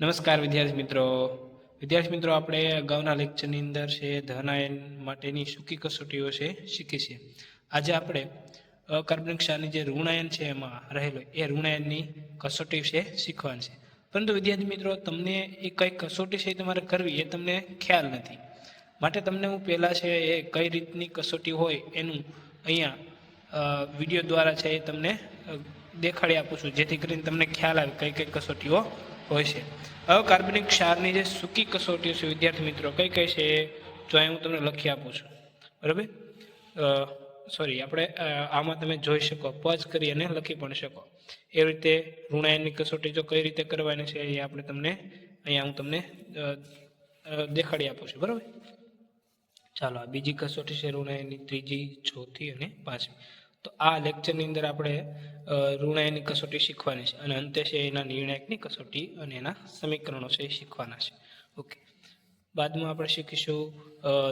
નમસ્કાર વિદ્યાર્થી મિત્રો. વિદ્યાર્થી મિત્રો, આપણે અગાઉના લેક્ચરની અંદર છે, ધનાયન માટેની સૂકી કસોટીઓ છે, શીખી છે આજે આપણે અકાર્બનિક જે ઋણાયન છે એમાં રહેલો, એ ઋણાયનની કસોટી છે શીખવાની છે. પરંતુ વિદ્યાર્થી મિત્રો, તમને એ કઈ કસોટી છે તમારે કરવી એ તમને ખ્યાલ નથી. માટે તમને હું પહેલાં છે એ કઈ રીતની કસોટી હોય એનું અહીંયા વીડિયો દ્વારા છે એ તમને દેખાડી આપું છું. જેથી કરીને તમને ખ્યાલ આવે કઈ કઈ કસોટીઓ હોય છે. અકાર્બનિક ક્ષારની જે સૂકી કસોટીઓ છે, વિદ્યાર્થી મિત્રો, કઈ કઈ છે જો અહીં હું તમને લખી આપું છું. બરાબર? સોરી આપણે આમાં તમે જોઈ શકો પોઝ કરી અને લખી પણ શકો. એ રીતે ઋણાયનની કસોટી જો કઈ રીતે કરવાની છે એ આપણે તમને અહીંયા હું તમને દેખાડી આપું છું. બરાબર? ચાલો, આ બીજી કસોટી છે, ઋણાયનની ત્રીજી, ચોથી અને પાંચમી. તો આ લેક્ચરની અંદર આપણે ઋણાયની કસોટી શીખવાની છે અને અંતે છે એના નિર્ણાયકની કસોટી અને એના સમીકરણો છે એ શીખવાના છે. ઓકે બાદમાં આપણે શીખીશું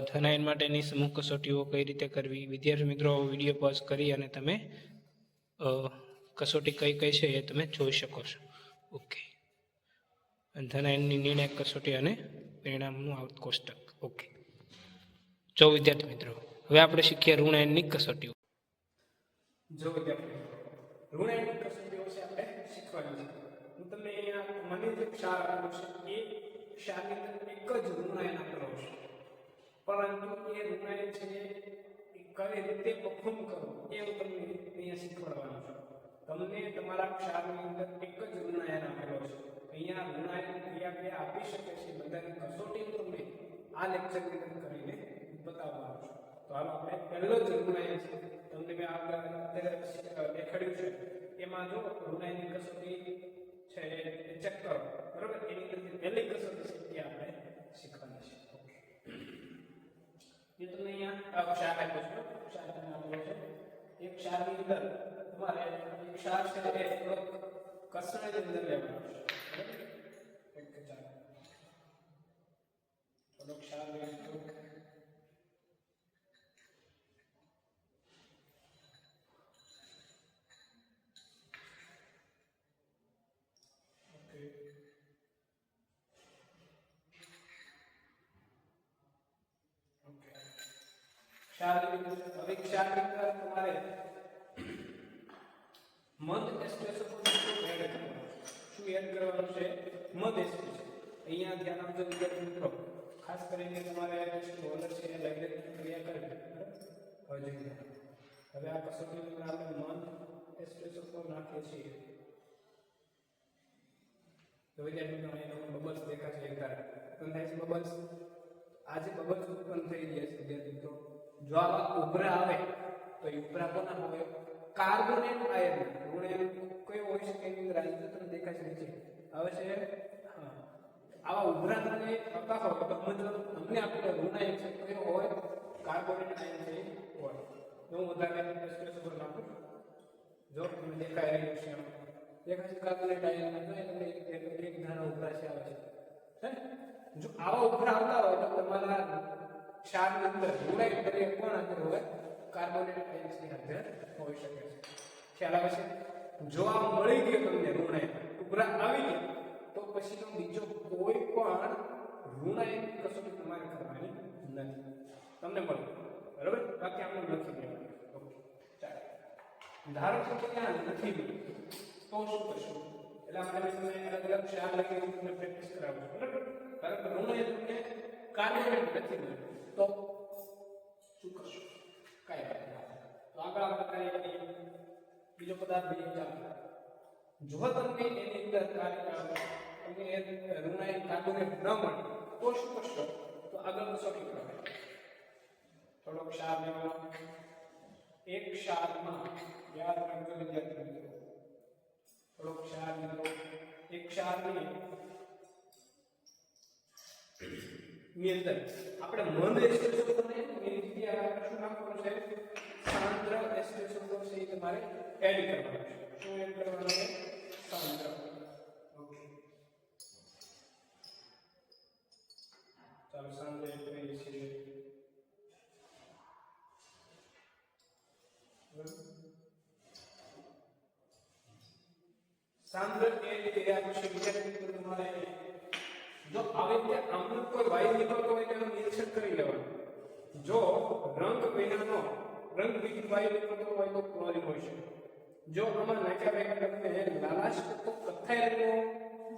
ધનાયન માટેની સમૂહ કસોટીઓ કઈ રીતે કરવી? વિદ્યાર્થી મિત્રો વીડિયો પોઝ કરી અને તમે કસોટી કઈ કઈ છે એ તમે જોઈ શકો છો. ઓકે ધનાયનની નિર્ણાયક કસોટી અને પરિણામનું આઉટ કોષ્ટક ઓકે જો વિદ્યાર્થી મિત્રો, હવે આપણે શીખીએ ઋણાયનની કસોટીઓ. જો વિદ્યાર્થી મિત્રો પ્રશ્ન જેવો છે આપણે શીખવાની છે. હું તમને અહીંયા મને જે ક્ષાર આપેલો છે, એ ક્ષારની અંદર એક જ ઋણાયન આપેલો છે. પરંતુ એ ઋણાયન છે એ કઈ રીતે પરફોર્મ કરો એ હું તમને અહીંયા શીખવાડવાનો છું. તમને તમારા ક્ષારની અંદર એક જ ઋણાયન આપેલો છે. અહીંયા ઋણાયન ક્રિયા ક્રિયા આપી શકે છે, બધાની કસોટી તમને આ લેક્ચરની અંદર કરીને બતાવવાનો છું. તો હાલ, આપણે પહેલો જ ઋણાયન છે. તમને મેં આગળ અત્યારે દેખાડ્યું છે. એમાં જો ઋણાયનની કસોટી છે એ ચેક કરો. બરાબર? એની અંદર પહેલી કસોટી છે એ આપણે શીખવાની છે ઓકે જે તમને અહીંયા આ ક્ષાર આપ્યો છે ક્ષાર તમને આપેલો છે. એક ક્ષારની અંદર તમારે એક ક્ષાર છે એ થોડોક કસરતની અંદર લેવાનો છે. બરાબર? ઓકે ચાલો થોડોક ક્ષાર લઈશું હવે ક્ષારની અંદર તમારે મધ શું એડ કરવાનું શું એડ કરવાનું છે અહીંયા ધ્યાન આપજો મિત્રો ખાસ કરીને તમારે લાઇબ્રેરી ક્રિયા કરવી હવે આ અંદર આપણે મધ એસ્પ્રેસો પર નાખીએ છીએ મિત્રો બબલ્સ દેખાશે એક બબલ્સ આજે બબલ્સ ઉત્પન્ન થઈ રહ્યા છે વિદ્યાર્થી મિત્રો. જો આવા ઉભરા આવે, તો એ ઉભરા કોના હોય? Carbonate ion. ઋણ કયો હોઈ શકે આજે દેખાય છે નીચે. આવે છે આવા ઉભરા તમને થતા હોય, તો મતલબ અમને આપણે ઋણાયન છે કયો હોય કાર્બોનેટ આયન છે, એ હોય. તો હું વધારે એસ્પ્રેસો પર નાખું જો, તમને દેખાય રહ્યું છે દેખાય છે કાર્બોનેટ આયન જો તમને એક ધારા ઉભરા છે, આવે છે? જો આવા ઉભરા આવતા હોય, તો તમારા ક્ષારની અંદર ઋણાયન તરીકે કોણ અંદર હોય કાર્બોનેટ આયન્સની હાજર હોઈ શકે છે. ખ્યાલ આવે છે? જો આ મળી ગયો તમને ઋણાયન ટુકડા આવી ગયા, તો પછીનો બીજો કોઈ પણ ઋણાયન કસોટી તમારે કરવાની નથી. તમને મળે. બરાબર? બાકી આપણે લખી દેવાનું ઓકે, ચાલો. ધારો કે ત્યાં નથી તો શું કરશું એટલે આપણે તમને અલગ અલગ ક્ષાર લખી તમને પ્રેક્ટિસ કરાવું બરાબર? કારણ કે ઋણાયન તમને કાર્બોનેટ નથી મળ્યું. તો શું કરશું કાંઈ વાત નહીં. તો આગળ આપણે કાર્ય કરીએ બીજો પદાર્થ લઈએ ચાલો જો તમને એની અંદર કાર્ય તમને એ ઋણાયન કાર્બોનેટ ન મળે તો શું કરશો તો આગળ કસોટી કરો થોડો ક્ષાર લેવાનો એક ક્ષારમાં યાદ રાખજો વિદ્યાર્થી મિત્રો થોડો ક્ષાર લીધો એક ક્ષારની ની અંદર. આપણે મંદ એસ્પ્રેસો ને એની જગ્યાએ આપણે શું છે? સાંદ્ર એસ્પ્રેસો છે તમારે એડ કરવાનું છે. શું એડ કરવાનું છે? સાંદ્ર. ઓકે ચાલો, સાંદ્ર એડ કરીએ છીએ. સાંદ્ર એ કર્યા આપણે વિદ્યાર્થી મિત્રો તમારે જો આવી રીતે આમનું કોઈ વાયુ નીકળતો હોય તેનું નિરીક્ષણ કરી લેવાનું. જો રંગ વિનાનો રંગ વિહીન વાયુ નીકળતો હોય તો ક્લોરીન હોય છે જો આમાં નાખ્યા ભેગા તમને લાલાશ તો કથ્થાઈ રંગનો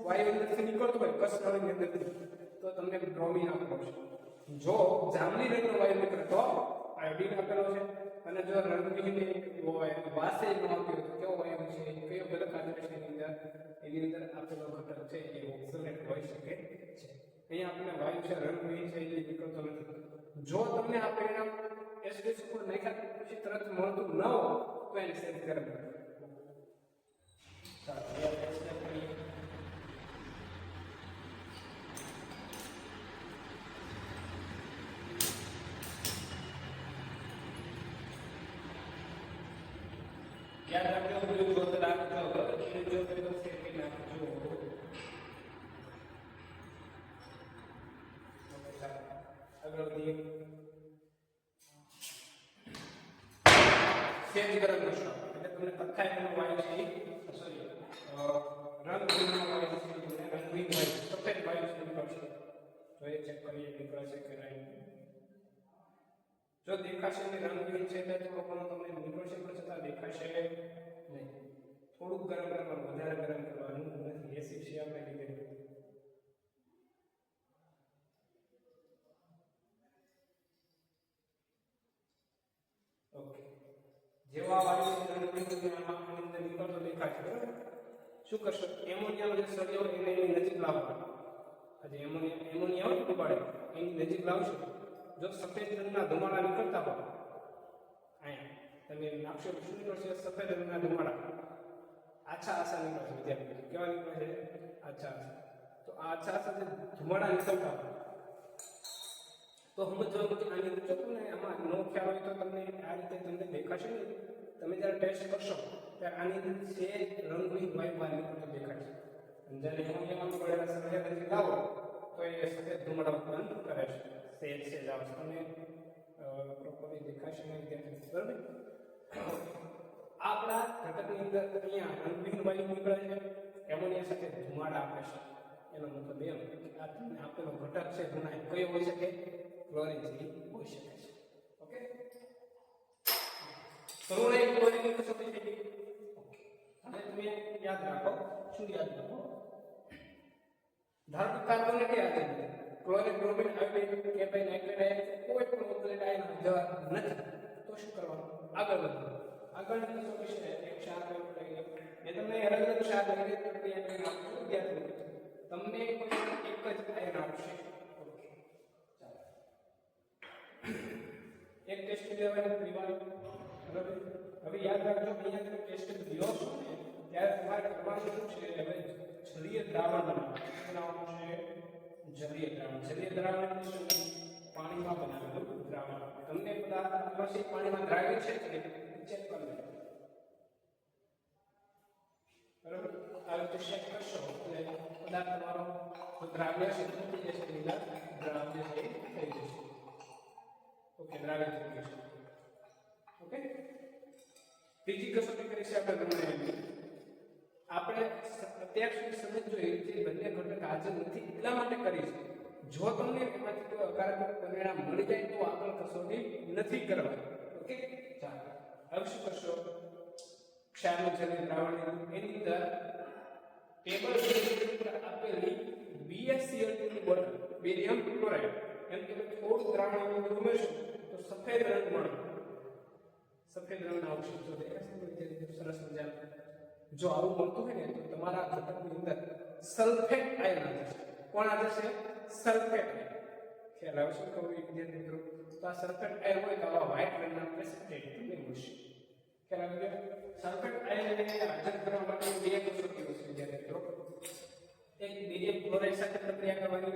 વાયુ અંદરથી નીકળતો હોય કસરળની અંદરથી, તો તમને બ્રોમિન આપેલો છે જો જામની રંગનો વાયુ નીકળે તો આયોડિન આપેલો છે. અને જો રંગવિહીન હોય, વાસે ન આવતી હોય, તો કેવો વાયુ છે, કયો ઘટક હાજર છે એની અંદર એની અંદર આપેલો ઘટક છે, એ ઓક્સિલેટ હોઈ શકે છે. અહીંયા આપણે વાયુ છે રંગવિહીન છે એ નીકળતો નથી. જો તમને આ પરિણામ એસડીએસ ઉપર નાખ્યા પછી તરત મળતું ન હોય તો એને સેટ ગરમ કરવું ચાલો હવે આપણે step કરીએ. યાદ રાખજો બધું જોત રાખજો બરાબર ખીણ જોત તો ફેરવી નાખજો ઓકે, ચાલો. આગળ વધીએ સેજ ગરમ કરશો રંગનો વાયુ છે. સોરી રંગ વાયુ છે. રંગહીન વાયુ સફેદ વાયુ છે. નીકળશે તો એ ચેક કરીએ નીકળે છે કે નહીં. જો દેખાશે કે રંગહીન છે, તો થોડો ઘણો તમને નીકળશે પણ છતાં દેખાશે નહીં. થોડુંક ગરમ કરવાનું વધારે ગરમ કરવાનું નથી. એસી છે આપણે લીધે ઓકે જેવા વાયુ છે આની અંદર નીકળતો દેખાશે બરાબર? શું કરશો? એમોનિયાનો જે સળિયો એને એની નજીક લાવવાનો. આજે એમોનિયા એમોનિયા હોય ઉપાડે, એની નજીક લાવશો. જો સફેદ રંગના ધુમાડા નીકળતા હોય, અહીંયા તમે નાખશો શું નીકળશે? સફેદ રંગના ધુમાડા. આછા આછા નીકળશે, વિદ્યાર્થી. કેવા નીકળે છે? આછા આછા. તો આ આછા આછા જે ધુમાડા નીકળતા હોય, તો સમજવાનું કે આની અંદર જો ને આમાં નો ખ્યાલ હોય તો તમને આ રીતે તમને દેખાશે ને તમે જ્યારે ટેસ્ટ કરશો, ત્યારે આની છે રંગની વાયુ બહાર નીકળતો દેખાશે અને જ્યારે એમોનિયામાં પડેલા સફેદ રંગ લાવો, તો એ સફેદ ધુમાડા ઉત્પન્ન કરે છે. સેજ સેજ આવશે અને પ્રોપરલી દેખાશે નહીં વિદ્યાર્થી બરાબર? આપણા ઘટકની અંદર અહીંયા રંગવિહીન વાયુ નીકળે છે. એમોનિયા સાથે ધુમાડા આપે છે. એનો મતલબ એમ કે આ તમને આપેલો ઘટક છે ગુણાય કયો હોઈ શકે? ક્લોરિન જેવી હોઈ શકે છે ઓકે કરુણા એક કસોટી થઈ ગઈ ઓકે. હવે તમે યાદ રાખો, શું યાદ રાખો? ધારો કે કાર્બન કે આ છે ક્લોરીન બ્રોમિન આયોડિન કે ભાઈ નાઇટ્રેટ કોઈ પણ ઓક્સિલેટ આયન જવા નથી. તો શું કરવાનું? આગળ વધવું આગળની શું છે, એક ક્ષાર લઈએ તમને અલગ અલગ ક્ષાર લઈને પ્રક્રિયા કરીને આપશો, વિદ્યાર્થી તમને એક જ આયન આપશે. એક ટેસ્ટ લેવાની, પીવાનું. બરાબર હવે યાદ રાખજો અહીંયા તમે ટેસ્ટ લ્યો છો ને, ત્યારે તમારે કરવાનું શું છે? હવે જલીય દ્રાવણ બનાવવાનું છે. જલીય દ્રાવણ. જલીય દ્રાવણ એટલે શું? પાણીમાં બનાવેલું દ્રાવણ. તમને પદાર્થ આદિવાસી પાણીમાં દ્રાવ્ય છે કે ચેક કરી લેજો બરાબર? આ રીતે ચેક કરશો. એટલે પદાર્થ તમારો દ્રાવ્ય છે થઈ જશે? દ્રાવ્ય છે થઈ જશે. ઓકે, દ્રાવ્ય થઈ જશે ઓકે? ત્રીજી કસોટી કરી છે આપણે ગણવાની આપણે અત્યાર સુધી સમજજો એ જે બંને ઘટક હાજર નથી એટલા માટે કરી છે જો તમને એમાંથી કોઈ હકારાત્મક પરિણામ મળી જાય તો આગળ કસોટી નથી કરવાની. ઓકે? ચાલો. હવે શું કરશો? ક્ષારનું છે દ્રાવણ લીધું એની અંદર ટેબલ આપેલી BaCl2 ની બોટલ. Barium chloride. એમ તમે થોડું દ્રાવણ ઉમેરશો તો સફેદ રંગ મળે. સફેદ રંગના અવશેષો દેખાશે ને વિદ્યાર્થીઓ? સરસ મજાના જો આવું મળતું હોય ને તો તમારા ઘટકની અંદર સલ્ફેટ આયન હાજર છે કોણ હાજર છે સલ્ફેટ ખ્યાલ આવશે કહું વિદ્યાર્થી મિત્રો તો આ સલ્ફેટ આયન હોય તો આવા વ્હાઇટ રંગના પ્રેસિપિટેટ તમને મળશે ખ્યાલ આવી ગયો સલ્ફેટ આયનને હાજર કરવા માટે બે કસોટીઓ છે વિદ્યાર્થી મિત્રો એક બેરિયમ ક્લોરાઇડ સાથે પ્રક્રિયા કરવાની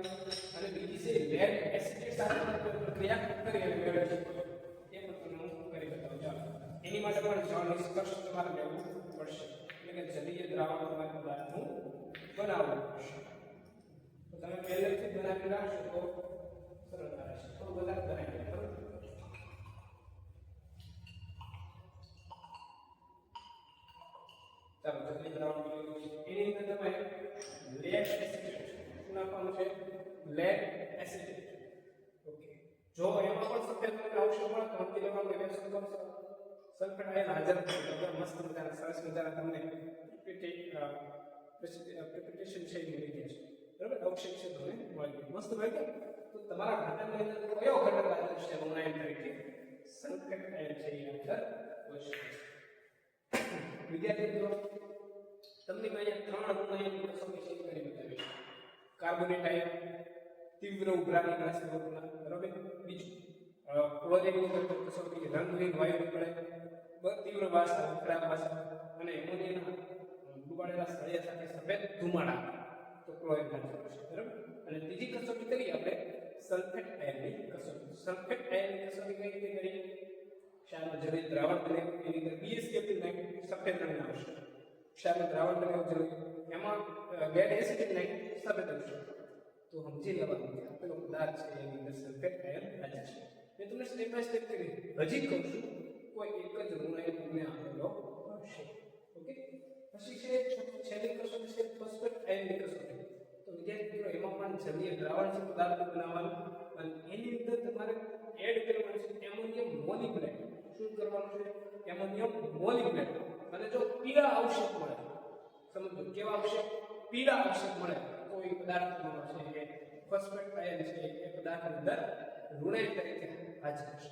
અને બીજી છે લેડ એસિડ સાથે પ્રક્રિયા કરી અને મેળવવી એ પણ તમને હું કરી બતાવું ચાલો એની માટે પણ જળ નિષ્કર્ષ તમારે લેવું પડશે એટલે કે જલીય દ્રાવણ તમારે પદાર્થનું બનાવવું પડશે તો તમે પહેલેથી જ બનાવી રાખશો તો સરળતા રહેશે થોડું વધારે બનાવી લો બરાબર ચાલો જલ્દી દ્રાવણ મેળવ્યું છે એની અંદર તમે લેડ એસિડ નાખવાનું કરવાનું છે લેડ એસિડ ઓકે જો એમાં પણ સફેદ રંગ આવશે પણ તો સમજી લેવાનું એને શું કરશો સલ્ફેટ હાજર મસ્ત મજાના, સરસ મજાના તમને પ્રિપિટેશન છે એ મળી છે. બરાબર? છે તમને મળી ગયું મસ્ત મળી ગયા તો તમારા ઘટકની અંદર કયો ઘટક હાજર છે? ઋણાયન તરીકે સંકટ આયન છે એ હોશે વિદ્યાર્થી મિત્રો તમને મેં અહીંયા ત્રણ ઋણાયન પ્રસંગ કરી બતાવી છે કાર્બોનેટ તીવ્ર ઉભરાની ગ્લાસી બરોબર? બીજું ક્લોરિનની કરતો કસોટી રંગહીન વાયુ નીકળે. તીવ્ર વાસ ખરાબ વાસ અને એમોનિયાના ડૂબાડેલા સળિયા સાથે સફેદ ધુમાડા તો ક્લોરિન હાજર છે, બરાબર? અને ત્રીજી કસોટી કરીએ આપણે, સલ્ફેટ આયનની કસોટી. સલ્ફેટ આયનની કસોટી કઈ રીતે કરીએ? ક્ષારનું જડિત દ્રાવણ બને એની અંદર BSK નાખી, સફેદ રંગ આવશે. ક્ષારનું દ્રાવણ બને જરૂરી. એમાં ગેર એસિડિક નાખી, સફેદ આવશે. તો સમજી લેવાનું કે આપેલો પદાર્થ છે, એની અંદર સલ્ફેટ આયન છે. મેં તમને સ્ટેપ બાય સ્ટેપ કરી. હજી કહું કોઈ એક જ એ તમને આપેલો હશે. ઓકે પછી છે, છેલ્લી કસોટી છે ફોસ્ફેટ આયનની કસોટી. તો વિદ્યાર્થી મિત્રો એમાં પણ જલીય દ્રાવણ છે, પદાર્થ બનાવવાનું. અને એની અંદર તમારે એડ કરવાનું છે એમોનિયમ મોલિબ્લેટ શું કરવાનું છે? એમોનિયમ મોલિબ્લેટ અને જો પીળા અવશેષ મળે, સમજો, કેવા આવશ્યક પીળા અવશેષ મળે, તો એ પદાર્થનો છે એ ફોસ્ફેટ આયન છે, એ પદાર્થની અંદર ઋણાયન તરીકે હાજર છે.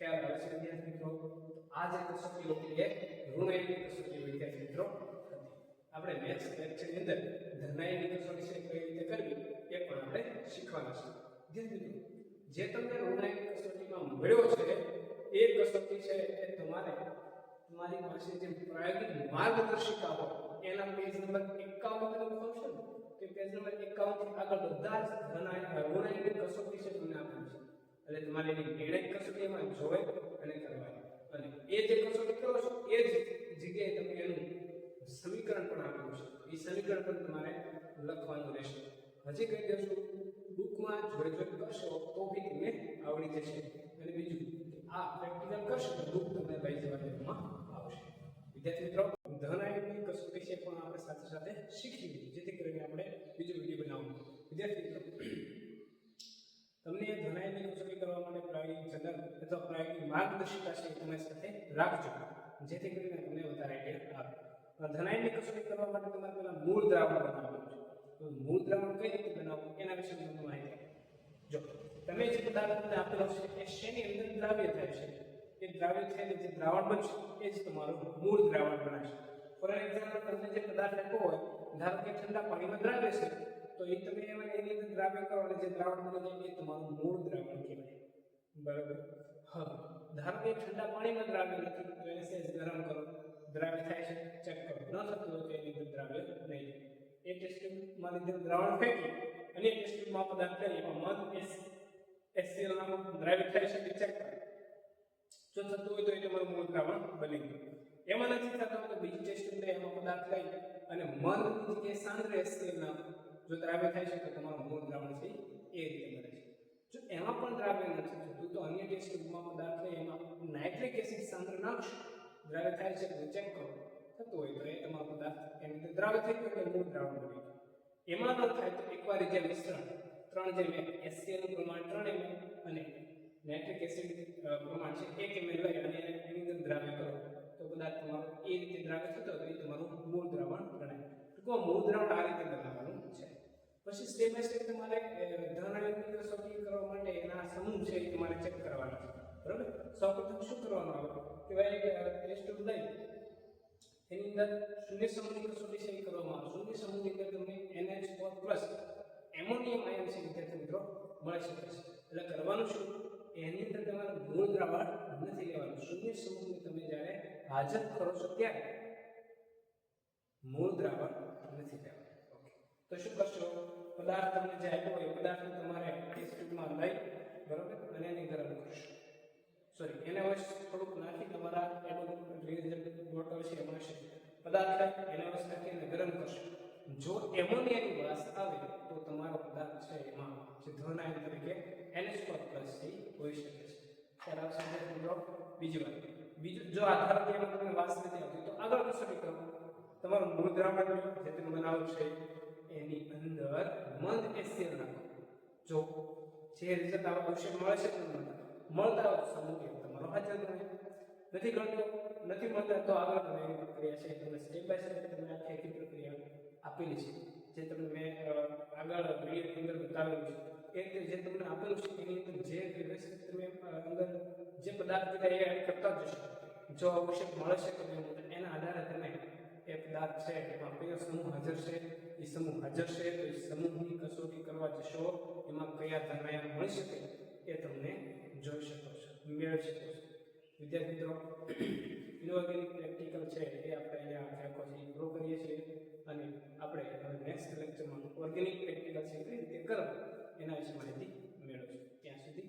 ખ્યાલ આવે છે વિદ્યાર્થી મિત્રો? તો આ જે કસોટી હતી એ ઋણાયનની કસોટી વિદ્યાર્થી મિત્રો, હતી. આપણે નેક્સ્ટ લેક્ચરની અંદર ધનાયનની કસોટી છે કઈ રીતે કરવી એ પણ આપણે શીખવાના છે. વિદ્યાર્થી મિત્રો, જે તમને ઋણાયન કસોટીમાં મળ્યો છે, એ કસોટી છે એ તમારે તમારી પાસે જે પ્રાયોગિક માર્ગદર્શિકા હોય, એના પેજ નંબર 51 તરફ ખોલશો ને કે પેજ નંબર 51 થી આગળ બધા જ ધનાયન ઋણાયનની કસોટી છે તમને આપેલી છે. એટલે તમારે એની નિર્ણય કસોટી એમાં જોઈ અને કરવાની. અને એ જે કસોટી કરો છો, એ જ જગ્યાએ તમે એનું સમીકરણ પણ આપ્યું છે. એ સમીકરણ પણ તમારે લખવાનું રહેશે. હજી કહી દઉં છું, બુકમાં જોઈ જોઈ કરશો તો બી તમને આવડી જશે. અને બીજું, આ પ્રેક્ટિકલ કરશો તો બુક તમને લઈ જવા દેવામાં આવશે. વિદ્યાર્થી મિત્રો ધનાયનની કસોટી છે પણ આપણે સાથે સાથે શીખી લીધી. જેથી કરીને આપણે બીજો વીડિયો બનાવવું વિદ્યાર્થી મિત્રો તમને ધનાયનની કસોટી કરવા માટે પ્રાયોગિક જનરલ અથવા પ્રાયોગિક માર્ગદર્શિકા છે એ તમારી સાથે રાખજો. જેથી કરીને તમને વધારે આઈડિયા આવે. ધનાયની કસોટી કરવા માટે તમારે પહેલા મૂળ દ્રાવણ બનાવવાનું છે. તો મૂળ દ્રાવણ કઈ રીતે બનાવવું એના વિશે તમને માહિતી જો, તમે જે પદાર્થ તમને આપેલો છે એ શેની અંદર દ્રાવ્ય થાય છે? એ દ્રાવ્ય થઈને જે દ્રાવણ બનશે, એ જ તમારું મૂળ દ્રાવણ બનાવશે. ફોર એક્ઝામ્પલ તમને જે પદાર્થ આપ્યો હોય, ધારો કે ઠંડા પાણીમાં દ્રાવ્ય છે તો એ તમે એમાં એની અંદર દ્રાવ્ય કરો જે દ્રાવણ બને છે એ તમારું મૂળ દ્રાવણ કહેવાય. બરાબર? હા. ધારો કે ઠંડા પાણીમાં દ્રાવ્ય નથી, તો એને સહેજ ગરમ કરો. દ્રાવ્ય થાય છે, ચેક કરો. ન થતું હોય તો એની અંદર દ્રાવ્ય નહીં. એ ટેસ્ટ ટ્યુબમાં લીધેલું દ્રાવણ ફેંકી અને એ ટેસ્ટ ટ્યુબમાં પદાર્થ કરી એમાં મધ, એસ એસસીએલ નામનું દ્રાવ્ય થાય છે ચેક કરો. જો થતું હોય તો એ તમારું મૂળ દ્રાવણ બની ગયું. એમાં નથી થતું તો બીજી ટેસ્ટ ટ્યુબ એમાં પદાર્થ લઈ અને મન કે સાંદ્ર એસસીએલ નામ જો દ્રાવ્ય થાય છે, તો તમારું મૂળ દ્રાવણ છે એ રીતે બને છે. જો એમાં પણ દ્રાવ્ય નથી થતું, તો અન્ય ટેસ્ટ ટ્યુબમાં પદાર્થ લઈ એમાં નાઇટ્રિક એસિડ સાંદ્ર નાખશો. દ્રાવ્ય થાય છે, તો ચેક કરો. થતું હોય તો એ તમારો પદાર્થ એની અંદર દ્રાવ્ય થઈ ગયો, એટલે મૂળ દ્રાવણ બની ગયું. એમાં ન થાય તો એકવાર જે મિશ્રણ, ત્રણ જે મેં HCl પ્રમાણ ત્રણ એમ અને નાઇટ્રિક એસિડ પ્રમાણ છે એક ml હોય, અને એને અંદર દ્રાવ્ય કરો. તો પદાર્થ તમારો એ રીતે દ્રાવ્ય થતો તો એ તમારું મૂળ દ્રાવણ ગણાય. ટૂંકમાં મૂળ દ્રાવણ આ રીતે બનાવવાનું છે પછી સ્ટેપ બાય સ્ટેપ તમારે ધનાયનની કસોટી કરવા માટે એના સમૂહ છે એ તમારે ચેક કરવાના છે. બરાબર? સૌપ્રથમ શું કરવાનું આવે? કે ભાઈ ટેસ્ટ ટ્યુબ લઈ, એની અંદર શૂન્ય સમૂહની કસોટી છે કરવામાં આવે. શૂન્ય સમૂહની અંદર તમને NH4 પ્લસ એમોનિયમ આયન છે વિદ્યાર્થી મિત્રો મળી શકે છે. એટલે કરવાનું શું? એની અંદર તમારે મૂળ દ્રાવણ નથી લેવાનું. શૂન્ય સમૂહને તમે જ્યારે હાજર કરો છો ત્યારે મૂળ દ્રાવણ નથી લેવાનું. ઓકે તો શું કરશો? પદાર્થ તમને જે આપ્યો હોય એ પદાર્થ તમારે ટેસ્ટ ટ્યુબમાં લઈ, બરોબર? અને એને ગરમ કરશો. સોરી એને હવે થોડુંક નાખી તમારા બોટલ છે એમાં છે પદાર્થ એને હવે નાખી ગરમ કરશો. જો એમોનિયાની વાસ આવે, તો તમારો પદાર્થ છે એમાં જે ધન આયન તરીકે NH4 પ્લસથી હોઈ શકે છે. ત્યારે આ વિદ્યાર્થી મિત્રો બીજી વાત. બીજું, જો આધાર કે તમને વાસ નથી આવતી, તો આગળ કસોટી કરો તમારું મૂળ દ્રાવણ જે તમે બનાવો છે એની અંદર મંદ એસિડ નાખો. જો જે રિઝલ્ટ આવશે મળે છે મળતા હોય સમૂહ તમારો હાજર રહે. નથી ગણતો, નથી મળતા તો આગળ તમે એની પ્રક્રિયા છે તમને સ્ટેપ બાય સ્ટેપ તમને આખી આખી પ્રક્રિયા આપેલી છે. જે તમને મેં આગળ વિડીયોની અંદર બતાવેલું છે. એ રીતે જે તમને આપેલું છે એની અંદર જે તમે અંદર જે પદાર્થ કીધા એ એડ કરતા જશો. જો અવશેપ મળે છે કે એના આધારે તમે એ પદાર્થ છે એમાં કયો સમૂહ હાજર છે. એ સમૂહ હાજર છે. તો એ સમૂહની કસોટી કરવા જશો. એમાં કયા ધર્માયા મળી શકે એ તમને જોઈ શકો છો, મેળવી શકો છો. વિદ્યાર્થી મિત્રો ઇનઓર્ગેનિક પ્રેક્ટિકલ છે એ આપણે અહીંયા આખે આખો છે પૂરો કરીએ છીએ. અને આપણે હવે નેક્સ્ટ લેક્ચરમાં ઓર્ગેનિક પ્રેક્ટિકલ છે કઈ રીતે કરવું એના વિશે માહિતી મેળવશું. ત્યાં સુધી